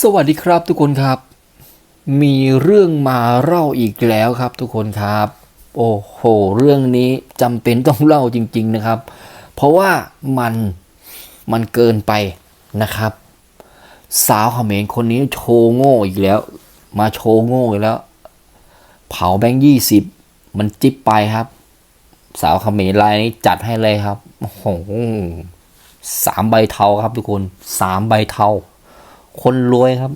สวัสดีครับทุกคนครับ มีเรื่องมาเล่าอีกแล้วครับทุกคนครับ โอ้โห เรื่องนี้จำเป็นต้องเล่าจริง ๆนะครับ เพราะว่ามันมันเกินไปนะครับ สาวเขมรคนนี้โชว์โง่อีกแล้ว มาโชว์โง่อีกแล้ว เผาแบงค์ยี่สิบมันจิ๊บไปครับ สาวเขมรรายนี้จัดให้เลยครับโอ้โหสามใบเทาครับทุกคนสามใบเทา คนรวยครับ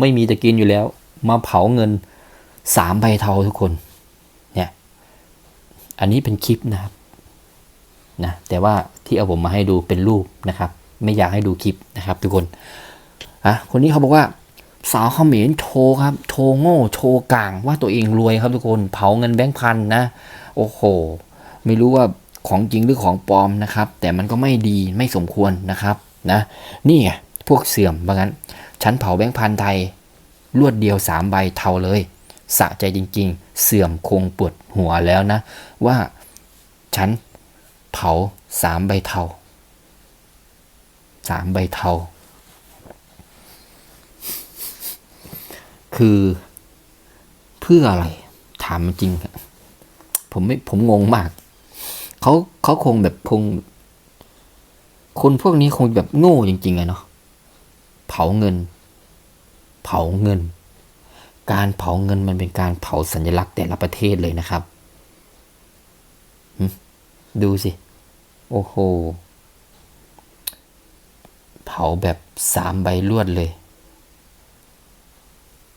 ไม่มีจะกินอยู่แล้ว มาเผาเงินสามใบเทาทุกคน เนี่ย อันนี้เป็นคลิปนะครับนะแต่ว่าที่เอาผมมาให้ดูเป็นรูปนะครับ ไม่อยากให้ดูคลิปนะครับ ทุกคนอะคนนี้เขาบอกว่า สาวเขมรโชว์ครับโชว์โง่โชว์กลางว่าตัวเองรวยครับทุกคน เผาเงินแบงค์พันนะ โอ้โห ไม่รู้ว่าของจริงหรือของปลอมนะครับ แต่มันก็ไม่ดีไม่สมควรนะครับ นะ นี่ไง พวกเสื่อมบางั้น ฉันเผาแบงค์พันไทยรวดเดียวสามใบเท่าเลย สะใจจริง ๆ เสื่อมคงปวดหัวแล้วนะ ว่าฉันเผาสามใบเทาสามใบเทา คือเพื่ออะไร ถามจริงครับผมไม่ผมงงมาก เขาเขาคงแบบคงคนพวกนี้คงแบบโง่จริงๆอะเนาะ เผาเงิน เผาเงิน การเผาเงินมันเป็นการเผาสัญลักษณ์แต่ละประเทศเลยนะครับ ดูสิ โอ้โห เผาแบบสามใบรวดเลย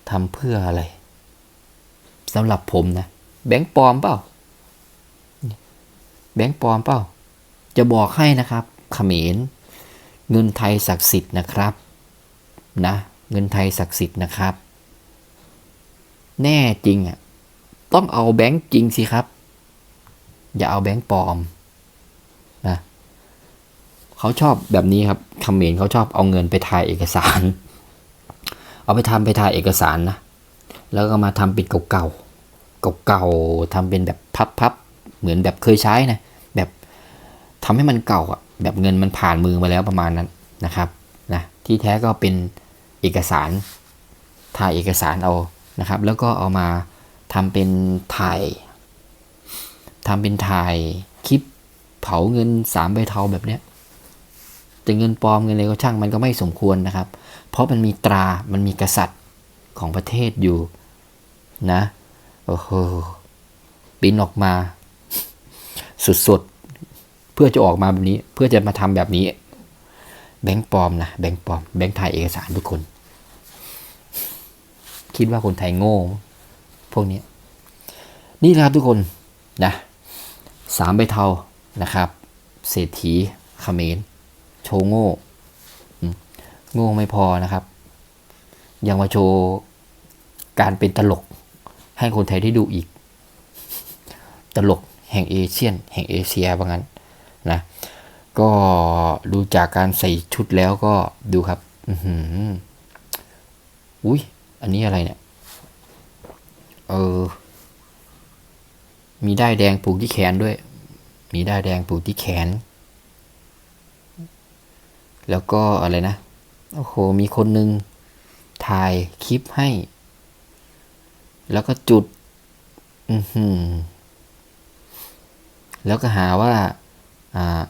ทำเพื่ออะไรสำหรับผมนะ แบงค์ปลอมเปล่า แบงค์ปลอมเปล่า จะบอกให้นะครับเขมรเงินไทยศักดิ์สิทธิ์นะครับ นะ เงินไทยศักดิ์สิทธิ์นะครับ แน่จริงอะต้องเอาแบงค์จริงสิครับ อย่าเอาแบงค์ปลอมนะเขาชอบแบบนี้ครับเขมรเขาชอบเอาเงินไปถ่ายเอกสาร เอาไปทำไปถ่ายเอกสารนะ แล้วก็มาทำเป็นเก่าๆเก่าๆทำเป็นแบบพับๆเหมือนแบบเคยใช้นะแบบทำให้มันเก่าอะแบบเงินมันผ่านมือมาแล้วประมาณนั้นนะครับนะที่แท้ก็เป็น เอกสารถ่ายเอกสารเอานะครับ แล้วก็เอามาทำเป็นถ่ายทำเป็นถ่ายคลิปเผาเงินสามใบเทาแบบเนี้ยแต่เงินปลอมเงินอะไรก็ช่างมันก็ไม่สมควรนะครับ เพราะมันมีตรา มันมีกษัตริย์ของประเทศอยู่นะโอ้โหปิ้นออกมา สุดๆ เพื่อจะออกมาแบบนี้ เพื่อจะมาทำแบบนี้ แบงค์ปลอมนะแบงค์ปลอมแบงค์ถ่ายเอกสารทุกคน คิดว่าคนไทยโง่ พวกนี้นี่นะครับทุกคนนะสามใบเทานะครับเศรษฐีเขมรโชว์โง่โง่ไม่พอนะครับ ยังมาโชว์การเป็นตลกให้คนไทยได้ดูอีก ตลกแห่งเอเชียน แห่งเอเชียว่างั้นนะ ก็ดูจากการใส่ชุดแล้วก็ดูครับ อือหืออุ้ย อันนี้อะไรเนี่ย เออ มีได้ายแดงผูกที่แขนด้วย มีได้ายแดงผูกที่แขน แล้วก็อะไรนะ โอ้โห มีคนหนึ่งถ่ายคลิปให้ แล้วก็จุด อือหือแล้วก็หาว่า อ่า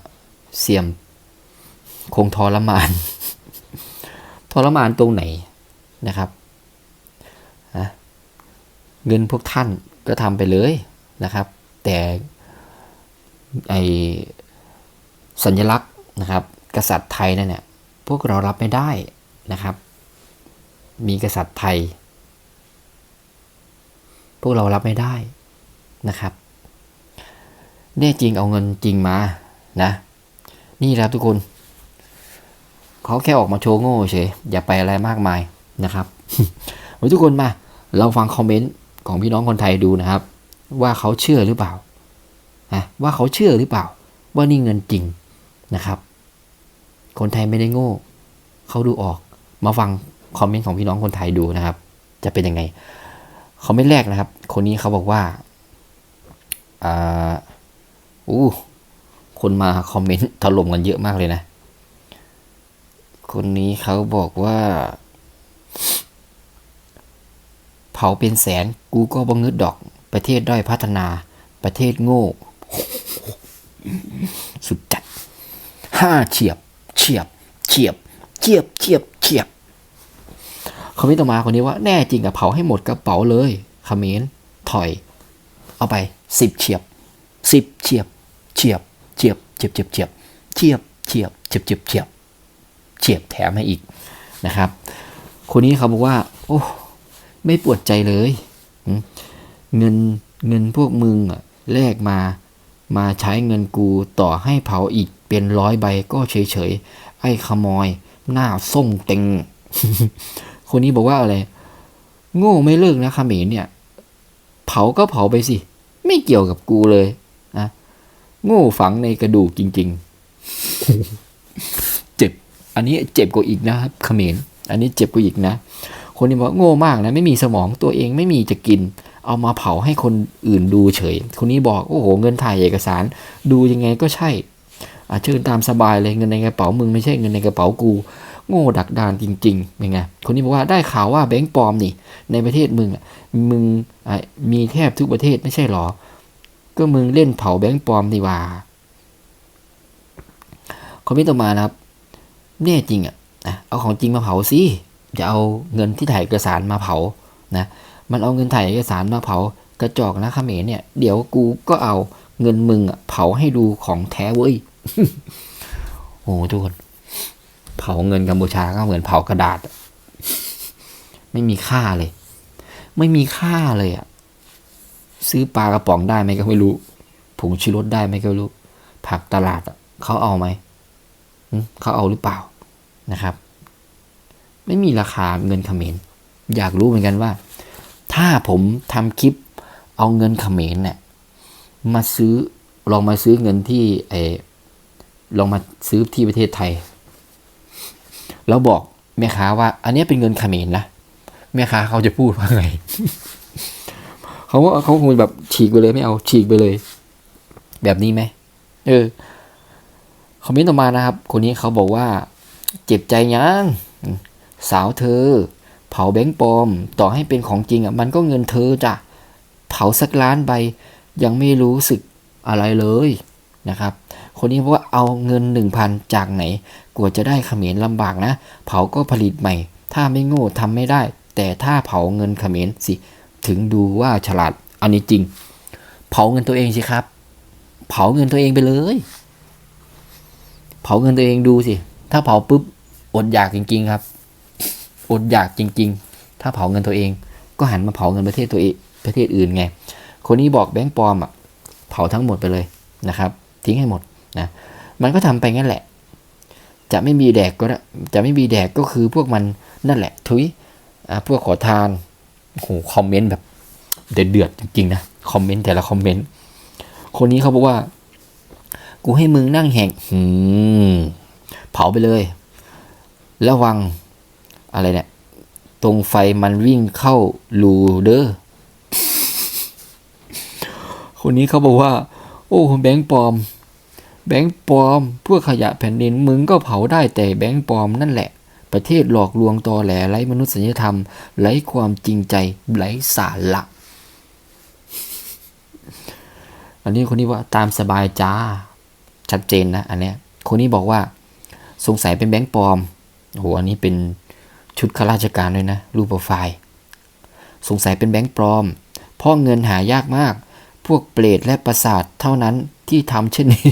เสี่ยม คงทรมาน ทรมานตรงไหนนะครับนะเงินพวกท่านก็ทำไปเลยนะครับ แต่ไอสัญลักษณ์นะครับ กษัตริย์ไทยนั่นเนี่ยพวกเรารับไม่ได้นะครับ มีกษัตริย์ไทย พวกเรารับไม่ได้นะครับแน่จริงเอาเงินจริงมานะ นี่แหละทุกคนเขาแค่ออกมาโชว์โง่เฉยอย่าไปอะไรมากมายนะครับวันทุกคนมา เราฟังคอมเมนต์ของพี่น้องคนไทยดูนะครับ ว่าเขาเชื่อหรือเปล่านะว่าเขาเชื่อหรือเปล่า ว่านี่เงินจริงนะครับ คนไทยไม่ได้โง่ เขาดูออกมาฟังคอมเมนต์ของพี่น้องคนไทยดูนะครับ จะเป็นยังไงคอมเมนต์แรกนะครับ คนนี้เขาบอกว่าอ่าอู้ คนมาคอมเมนต์ถล่มกันเยอะมากเลยนะ คนนี้เขาบอกว่า เผาเป็นแสนกูก็บ่งึดดอก ประเทศด้อยพัฒนา ประเทศโง่ สุดจัดห้าเฉียบ เฉียบ เฉียบ เฉียบ เฉียบ เฉียบคอมเมนต์ต่อมาคนนี้ว่าแน่จริงอะเผาให้หมดกระเป๋าเลยคอมเมนต์ถอย เอาไปสิบเฉียบสิบเฉียบ เฉียบ เฉียบเฉียบเฉียบเฉียบเฉียบเฉียบเฉียบเฉียบเฉียบแถมให้อีกนะครับ คนนี้เขาบอกว่า โอ้ไม่ปวดใจเลยเงินเงินพวกมึงอะแลกมา มาใช้เงินกูต่อให้เผาอีกเป็นร้อยใบก็เฉยเฉยไอ้ขโมยหน้าส่งเต็ง คนนี้บอกว่าอะไร โง่ไม่เลิกนะคาเขมรเนี่ย เผาก็เผาไปสิ ไม่เกี่ยวกับกูเลย โง่ฝังในกระดูกจริง ๆ เจ็บ อันนี้เจ็บกว่าอีกนะครับเขมรอันนี้เจ็บกว่าอีกนะ คนนี้บอกโง่มากนะ ไม่มีสมองตัวเองไม่มีจะกิน เอามาเผาให้คนอื่นดูเฉย คนนี้บอกโอ้โห เงินถ่ายเอกสาร ดูยังไงก็ใช่อาเชิญตามสบายเลยเงินในกระเป๋ามึงไม่ใช่เงินในกระเป๋ากู โง่ดักดานจริงๆเป็นไงคนนี้บอกว่าได้ข่าวว่าแบงก์ปลอมนี่ ในประเทศมึงอะมึงอะมีแทบทุกประเทศไม่ใช่หรอ ก็มึงเล่นเผาแบงก์ปลอมดีว่าคอมเมนต์ต่อมานะครับแน่จริงอะอะเอาของจริงมาเผาสิอย่าเอาเงินที่ถ่ายเอกสารมาเผานะมันเอาเงินถ่ายเอกสารมาเผากระจอกนะเขมรเนี่ยเดี๋ยวกูก็เอาเงินมึงอะเผาให้ดูของแท้เว้ยโอ้โหทุกคนเผาเงินกัมพูชาก็เหมือนเผากระดาษ ไม่มีค่าเลย ไม่มีค่าเลยอะ ซื้อปลากระป๋องได้ไหมก็ไม่รู้ผงชูรสได้ไหมก็ไม่รู้ ผักตลาดอะเขาเอาไหมเขาเอาหรือเปล่านะครับ ไม่มีราคาเงินเขมรอยากรู้เหมือนกันว่า ถ้าผมทำคลิปเอาเงินเขมรเนี่ยมาซื้อลองมาซื้อเงินที่ไอลองมาซื้อที่ประเทศไทย แล้วบอกแม่ค้าว่า อันนี้เป็นเงินเขมรนะแม่ค้าเขาจะพูดว่าไง เขาว่าเขาคงแบบฉีกไปเลยไม่เอาฉีกไปเลย แบบนี้ไหมเออคอมเมนต์ต่อมานะครับ คนนี้เขาบอกว่า เจ็บใจยังสาวเธอ เผาแบงค์ปลอม ต่อให้เป็นของจริงอะ มันก็เงินเธอจ้ะเผาสักล้านใบ ยังไม่รู้สึกอะไรเลยนะครับ คนนี้บอกว่าเอาเงิน 1,000 จากไหนกว่าจะได้เขมรลำบากนะ เผาก็ผลิตใหม่ ถ้าไม่โง่ทำไม่ได้ แต่ถ้าเผาเงินเขมรสิ ถึงดูว่าฉลาดอันนี้จริง เผาเงินตัวเองสิครับ เผาเงินตัวเองไปเลย เผาเงินตัวเองดูสิ ถ้าเผาปุ๊บอดอยากจริง ๆ ครับ อดอยากจริง ๆ ถ้าเผาเงินตัวเอง ก็หันมาเผาเงินประเทศตัวเองประเทศอื่นไง คนนี้บอกแบงค์ปลอมอะเผาทั้งหมดไปเลยนะครับ ทิ้งให้หมดนะมันก็ทำไปงั้นแหละ จะไม่มีแดกก็ได้จะไม่มีแดกก็คือพวกมันนั่นแหละ ทุยอ่าพวกขอทาน โอ้โหคอมเมนต์แบบเดือดจริงๆนะคอมเมนต์แต่ละคอมเมนต์คนนี้เขาบอกว่า กูให้มึงนั่งแหกหืมเผาไปเลย ระวังอะไรเนี่ย ตรงไฟมันวิ่งเข้ารูเด้อคนนี้เขาบอกว่า โอ้แบงค์ปลอม แบงค์ปลอมพวกขยะแผ่นดินมึงก็เผาได้แต่แบงค์ปลอมนั่นแหละ ประเทศหลอกลวงตอแหลไร้มนุษยธรรมไร้ความจริงใจไร้สาระอันนี้คนนี้ว่าตามสบายจ้าชัดเจนนะอันเนี้ยคนนี้บอกว่าสงสัยเป็นแบงค์ปลอมโอ้โหอันนี้เป็นชุดข้าราชการด้วยนะ รูปโปรไฟล์ สงสัยเป็นแบงค์ปลอมเพราะเงินหายากมาก พวกเปรตและประสาทเท่านั้นที่ทำเช่นนี้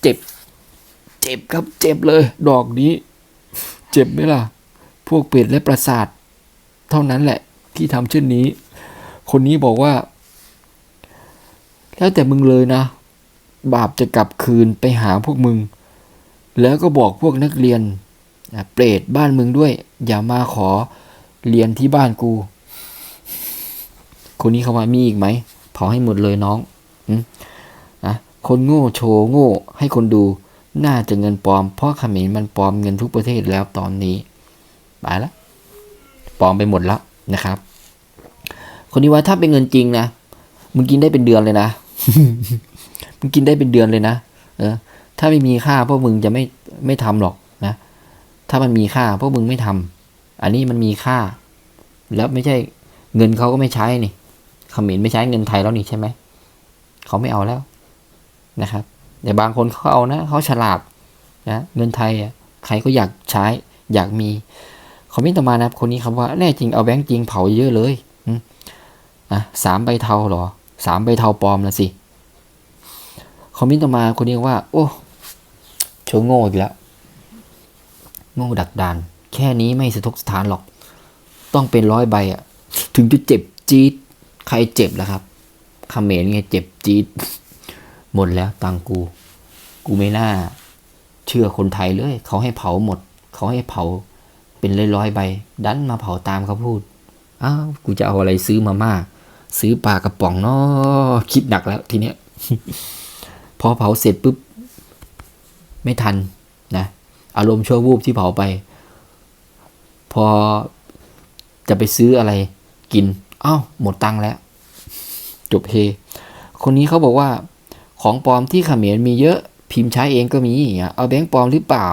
เจ็บ เจ็บครับเจ็บเลย ดอกนี้ เจ็บไหมล่ะ พวกเปรตและประสาท เท่านั้นแหละ ที่ทำเช่นนี้ คนนี้บอกว่า แล้วแต่มึงเลยนะ บาปจะกลับคืนไปหาพวกมึง แล้วก็บอกพวกนักเรียนเปรตบ้านมึงด้วย อย่ามาขอเรียนที่บ้านกู คนนี้เขามามีอีกไหมเผาให้หมดเลยน้องอืมนะคนโง่โชว์โง่ให้คนดู น่าจะเงินปลอม เพราะเขมรมันปลอมเงินทุกประเทศแล้วตอนนี้ไปแล้วปลอมไปหมดแล้วนะครับ คนนี้ว่าถ้าเป็นเงินจริงนะมึงกินได้เป็นเดือนเลยนะมึงกินได้เป็นเดือนเลยนะเออ ถ้าไม่มีค่าพวกมึงจะไม่ไม่ทำหรอกนะ ถ้ามันมีค่าพวกมึงไม่ทำอันนี้มันมีค่า แล้วไม่ใช่เงินเขาก็ไม่ใช้นี่เขมรไม่ใช้เงินไทยแล้วนี่ใช่ไหมเขาไม่เอาแล้วนะครับ แต่บางคนเขาเอานะเขาฉลาดนะเงินไทยอะใครก็อยากใช้อยากมีคอมเมนต์ต่อมานะครับคนนี้ครับว่าแน่จริงเอาแบงค์จริงเผาเยอะเลยอะสามใบเทาหรอสามใบเทาปลอมละสิคอมเมนต์ต่อมาคนนี้ว่า โอ้โชว์โง่อีกแล้วโง่ดักดาน แค่นี้ไม่สะทกสถานหรอก ต้องเป็นร้อยใบอะถึงจะเจ็บจี๊ดใครเจ็บล่ะครับเขมรไงเจ็บจี๊ด หมดแล้วตังกู กูไม่น่า เชื่อคนไทยเลย เขาให้เผาหมด เขาให้เผา เป็นร้อยๆใบ ดันมาเผาตามเขาพูดอ้าวกูจะเอาอะไรซื้อมาม่าซื้อปลากระป๋องเนาะคิดหนักแล้วทีเนี้ยพอเผาเสร็จปุ๊บ ไม่ทันนะอารมณ์ชั่ววูบที่เผาไป พอจะไปซื้ออะไรกิน อ้าวหมดตังค์แล้ว จบเฮคนนี้เขาบอกว่า ของปลอมที่เขมรมีเยอะพิมพ์ใช้เองก็มีอเอาแบงค์ปลอมหรือเปล่า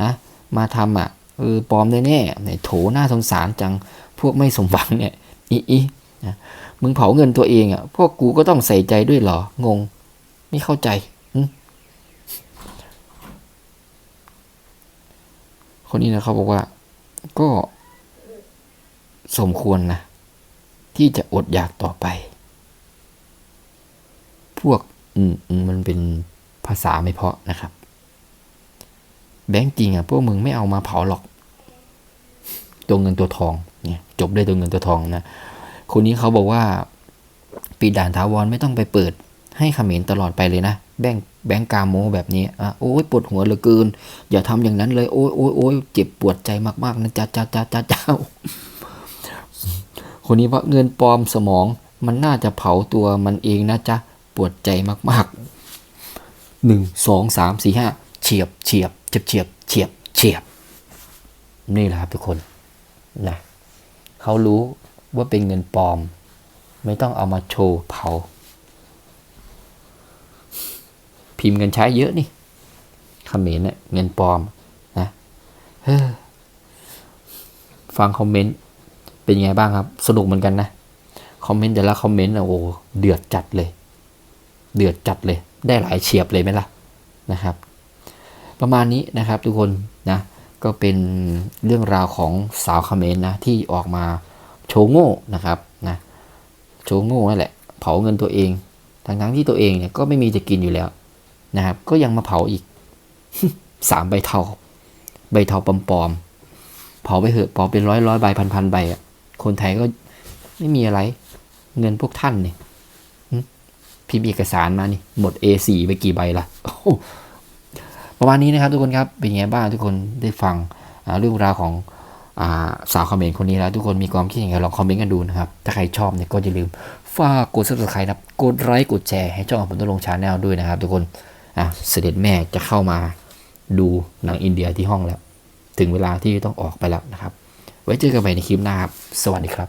นะมาทำอะเออปลอมแน่ๆเนี่ยโถหน่าสงสารจังพวกไม่สมหวังเนี่ยอีอีนะมึงเผาเงินตัวเองอะพวกกูก็ต้องใส่ใจด้วยเหรองง ไม่เข้าใจคนนี้นะเขาบอกว่า ก็สมควรนะ ที่จะอดอยากต่อไป พวก อืมมันเป็นภาษาไม่เพาะนะครับ แบงก์จริงอะพวกมึงไม่เอามาเผาหรอก ตัวเงินตัวทองเนี่ยจบด้วยตัวเงินตัวทองนะ คนนี้เขาบอกว่าปีด่านถาวรไม่ต้องไปเปิด ให้ขมรตลอดไปเลยนะ แบงค์แบงก์กาโมแบบนี้อะโอ้ยปวดหัวเหลือเกิน อย่าทำอย่างนั้นเลยโอ้ยโอ้ยโอ้ยเจ็บปวดใจมากๆนะจ้าจ้าจ้าจ้าจ้าคนนี้ว่าเงินปลอมสมองมันน่าจะเผาตัวมันเองนะจ๊ะ ปวดใจมากๆหนึ่งสองสามสี่ห้าเฉียบเฉียบเฉียบเฉียบเฉียบเฉียบ นี่แหละครับทุกคนนะเขารู้ว่าเป็นเงินปลอม ไม่ต้องเอามาโชว์เผา พิมพ์เงินใช้เยอะนี่เขมรเนี่ยเงินปลอมนะเฮ้อฟังคอมเมนต์เป็นไงบ้างครับ สนุกเหมือนกันนะ คอมเมนต์แต่ละคอมเมนต์นะโอ้เดือดจัดเลย เดือดจัดเลย ได้หลายเฉียบเลยไหมล่ะนะครับ ประมาณนี้นะครับทุกคนนะก็เป็นเรื่องราวของสาวเขมรนะที่ออกมาโชว์โง่นะครับนะโชว์โง่นั่นแหละ เผาเงินตัวเองทั้งทั้งๆที่ตัวเองเนี่ยก็ไม่มีจะกินอยู่แล้วนะครับ ก็ยังมาเผาอีกสามใบเทาใบเทาปลอมๆเผาไปเถอะเผาเป็นร้อยร้อยใบพันพันใบอะคนไทยก็ไม่มีอะไร เงินพวกท่านเนี่ย พิมพ์เอกสารมานี่หมด A4 ไปกี่ใบละประมาณนี้นะครับทุกคนครับเป็นไงบ้างทุกคนได้ฟังเรื่องราวของอาสาวคอมเมนต์คนนี้แล้ว ทุกคนมีความคิดยังไงลองคอมเมนต์กันดูนะครับ ถ้าใครชอบเนี่ยก็อย่าลืมฝากกด subscribe นะครับกดไลค์กดแชร์ให้ช่องของผมต้องลงชาแนลด้วยนะครับ ทุกคนอะเสด็จแม่จะเข้ามาดูหนังอินเดียที่ห้องแล้ว ถึงเวลาที่ต้องออกไปแล้วนะครับ ไว้เจอกันใหม่ในคลิปหน้าครับ สวัสดีครับ